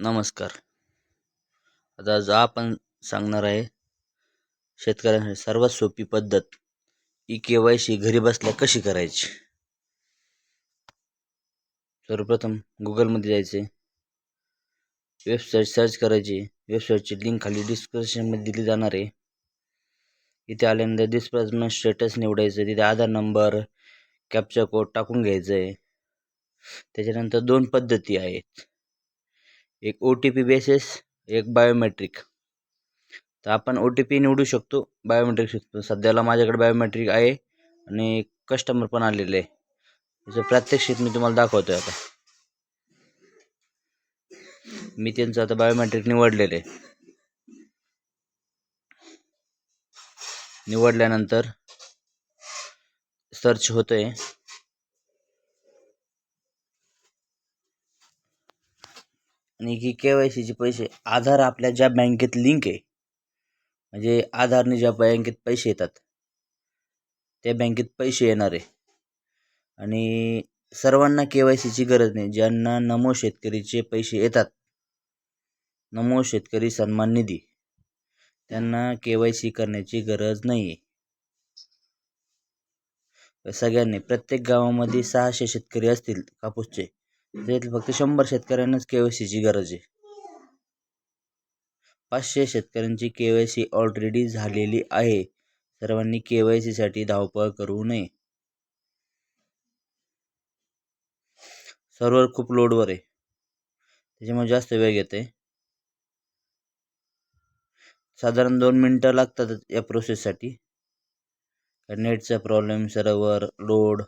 नमस्कार. आता आज आपण सांगणार आहे शेतकऱ्यांसाठी सर्वात सोपी पद्धत ई के वाय सी घरी बसल्या कशी करायची? सर्वप्रथम गुगलमध्ये जायचे वेबसाईट सर्च करायची वेबसाईटची लिंक खाली डिस्क्रिप्शनमध्ये दिली जाणार आहे. इथे आल्यानंतर डिस्प्लेसमेंट स्टेटस निवडायचं तिथे आधार नंबर कॅप्चा कोड टाकून घ्यायचं आहे त्याच्यानंतर दोन पद्धती आहेत. एक ओ टी पी बेसिस एक बायोमेट्रिक तर आपण ओ टी पी निवडू शकतो बायोमेट्रिक शकतो. सध्याला माझ्याकडे बायोमेट्रिक आहे आणि कस्टमर पण आलेले आहे. त्याचं प्रात्यक्षिक मी तुम्हाला दाखवतो आहे आता. मी त्यांचं आता बायोमेट्रिक निवडलेलं आहे. निवडल्यानंतर सर्च होतं आहे आणि की के वाय सीचे पैसे आधार आपल्या ज्या बँकेत लिंक आहे म्हणजे आधारने ज्या बँकेत पैसे येतात त्या बँकेत पैसे येणार आहे. आणि सर्वांना के वाय सीची गरज नाही. ज्यांना नमो शेतकरीचे पैसे येतात नमो शेतकरी सन्मान निधी त्यांना के वाय सी करण्याची गरज नाही आहे सगळ्यांनी प्रत्येक गावामध्ये सहाशे शेतकरी असतील कापूसचे त्यातील फक्त शंभर शेतकऱ्यांनाच के वाय सीची गरज आहे. पाचशे शेतकऱ्यांची के वाय सी ऑलरेडी झालेली आहे. सर्वांनी के वाय सीसाठी धावपळ करू नये. सर्व्हर खूप लोडवर आहे. त्याच्यामुळे जास्त वेळ घेते. साधारण दोन मिनटं लागतात या प्रोसेससाठी नेटचा प्रॉब्लेम सर्व्हर लोड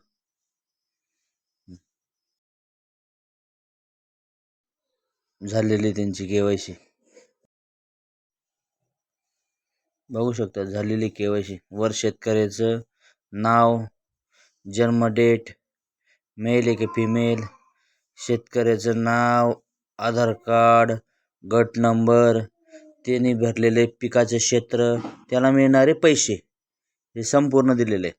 झालेली त्यांची के वाय सी. बघू शकता झालेली के वाय सी. वर शेतकऱ्याचं नाव जन्म डेट मेल आहे की फिमेल शेतकऱ्याचं नाव आधार कार्ड गट नंबर त्यांनी भरलेले पिकाचे क्षेत्र त्याला मिळणारे पैसे हे संपूर्ण दिलेले